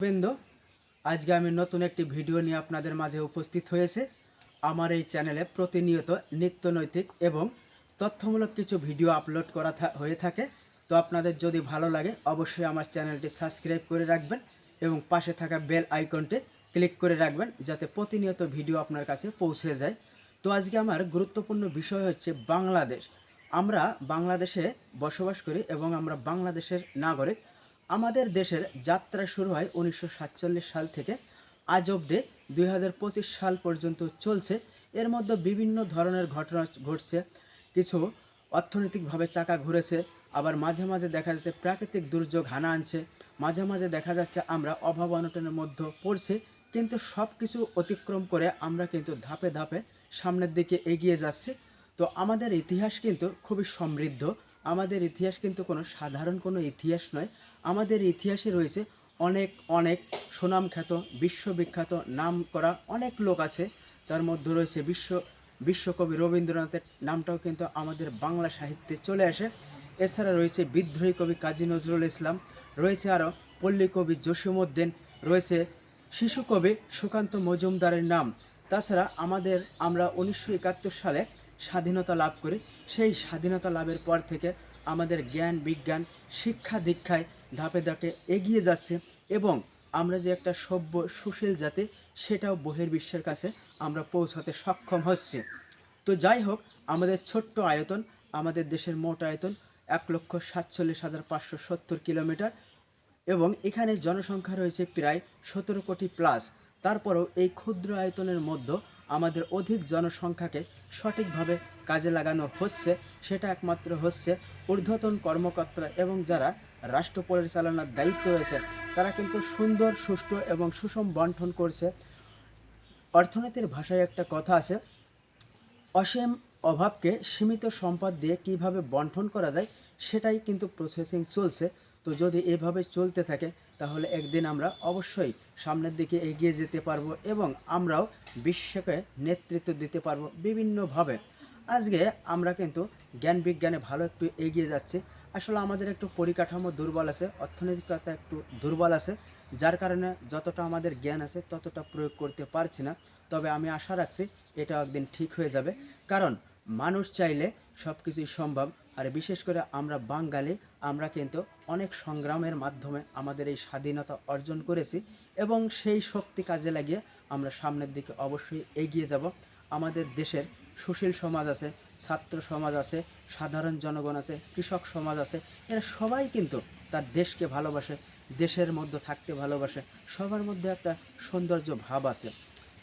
বৃন্দ আজকে আমি নতুন একটি ভিডিও নিয়ে আপনাদের মাঝে উপস্থিত হয়েছে। আমার এই চ্যানেলে প্রতিনিয়ত নিত্য নৈতিক এবং তথ্যমূলক কিছু ভিডিও আপলোড করা হয়ে থাকে। তো আপনাদের যদি ভালো লাগে, অবশ্যই আমার চ্যানেলটি সাবস্ক্রাইব করে রাখবেন এবং পাশে থাকা বেল আইকনটি ক্লিক করে রাখবেন যাতে প্রতিনিয়ত ভিডিও আপনার কাছে পৌঁছে যায়। তো আজকে আমার গুরুত্বপূর্ণ বিষয় হচ্ছে বাংলাদেশ। আমরা বাংলাদেশে বসবাস করি এবং আমরা বাংলাদেশের নাগরিক। আমাদের দেশের যাত্রা শুরু হয় উনিশশো সাতচল্লিশ সাল থেকে। আজ অব্দি দুই সাল পর্যন্ত চলছে। এর মধ্যে বিভিন্ন ধরনের ঘটনা ঘটছে। কিছু অর্থনৈতিকভাবে চাকা ঘুরেছে, আবার মাঝে মাঝে দেখা যাচ্ছে প্রাকৃতিক দুর্যোগ হানা আনছে। মাঝে মাঝে দেখা যাচ্ছে আমরা অভাব অনটনের মধ্যে পড়ছি, কিন্তু সব কিছু অতিক্রম করে আমরা কিন্তু ধাপে ধাপে সামনের দিকে এগিয়ে যাচ্ছি। তো আমাদের ইতিহাস কিন্তু খুবই সমৃদ্ধ। আমাদের ইতিহাস কিন্তু কোনো সাধারণ কোনো ইতিহাস নয়। আমাদের ইতিহাসে রয়েছে অনেক অনেক সুনামখ্যাত, বিশ্ববিখ্যাত নাম করা অনেক লোক আছে। তার মধ্যে রয়েছে বিশ্ব, বিশ্বকবি রবীন্দ্রনাথের নামটাও কিন্তু আমাদের বাংলা সাহিত্যে চলে আসে। এছাড়া রয়েছে বিদ্রোহী কবি কাজী নজরুল ইসলাম, রয়েছে আরও পল্লী কবি জসীমউদ্দিন, রয়েছে শিশু কবি সুকান্ত মজুমদারের নাম। তাছাড়া আমাদের আমরা উনিশশো একাত্তর সালে স্বাধীনতা লাভ করি। সেই স্বাধীনতা লাভের পর থেকে আমাদের জ্ঞান, বিজ্ঞান, শিক্ষা দীক্ষায় ধাপে ধাপে এগিয়ে যাচ্ছে এবং আমরা যে একটা সভ্য, সুশীল জাতি, সেটাও বহির্বিশ্বের কাছে আমরা পৌঁছাতে সক্ষম হচ্ছি। তো যাই হোক, আমাদের ছোট্ট আয়তন, আমাদের দেশের মোট আয়তন এক লক্ষ সাতচল্লিশ হাজার পাঁচশো সত্তর কিলোমিটার এবং এখানে জনসংখ্যা রয়েছে প্রায় সতেরো কোটি প্লাস তারপরেও এই ক্ষুদ্র আয়তনের মধ্যে আমাদের অধিক জনসংখ্যাকে সঠিকভাবে কাজে লাগানো হচ্ছে, সেটা একমাত্র হচ্ছে ঊর্ধ্বতন কর্মকর্তা এবং যারা রাষ্ট্র পরিচালনার দায়িত্ব রয়েছে, তারা কিন্তু সুন্দর, সুষ্ঠু এবং সুষম বন্টন করছে। অর্থনীতির ভাষায় একটা কথা আছে, অসীম অভাবকে সীমিত সম্পদ দিয়ে কীভাবে বন্টন করা যায় সেটাই কিন্তু প্রসেসিং চলছে। তো যদি এভাবে চলতে থাকে, তাহলে একদিন আমরা অবশ্যই সামনের দিকে এগিয়ে যেতে পারব এবং আমরাও বিশ্বকে নেতৃত্ব দিতে পারব বিভিন্নভাবে। আজকে আমরা কিন্তু জ্ঞান বিজ্ঞানে ভালো একটু এগিয়ে যাচ্ছি। আসলে আমাদের একটু পরিকাঠামো দুর্বল আছে, অর্থনৈতিকতা একটু দুর্বল আছে, যার কারণে যতটা আমাদের জ্ঞান আছে ততটা প্রয়োগ করতে পারছি না। তবে আমি আশা রাখছি এটা একদিন ঠিক হয়ে যাবে। কারণ মানুষ চাইলে সব কিছুই সম্ভব। আর বিশেষ করে আমরা বাঙালি, আমরা কিন্তু অনেক সংগ্রামের মাধ্যমে আমাদের এই স্বাধীনতা অর্জন করেছি এবং সেই শক্তি কাজে লাগিয়ে আমরা সামনের দিকে অবশ্যই এগিয়ে যাব। আমাদের দেশের সুশীল সমাজ আছে, ছাত্র সমাজ আছে, সাধারণ জনগণ আছে, কৃষক সমাজ আছে, এরা সবাই কিন্তু তার দেশকে ভালোবাসে, দেশের মধ্যে থাকতে ভালোবাসে, সবার মধ্যে একটা সৌন্দর্য ভাব আছে।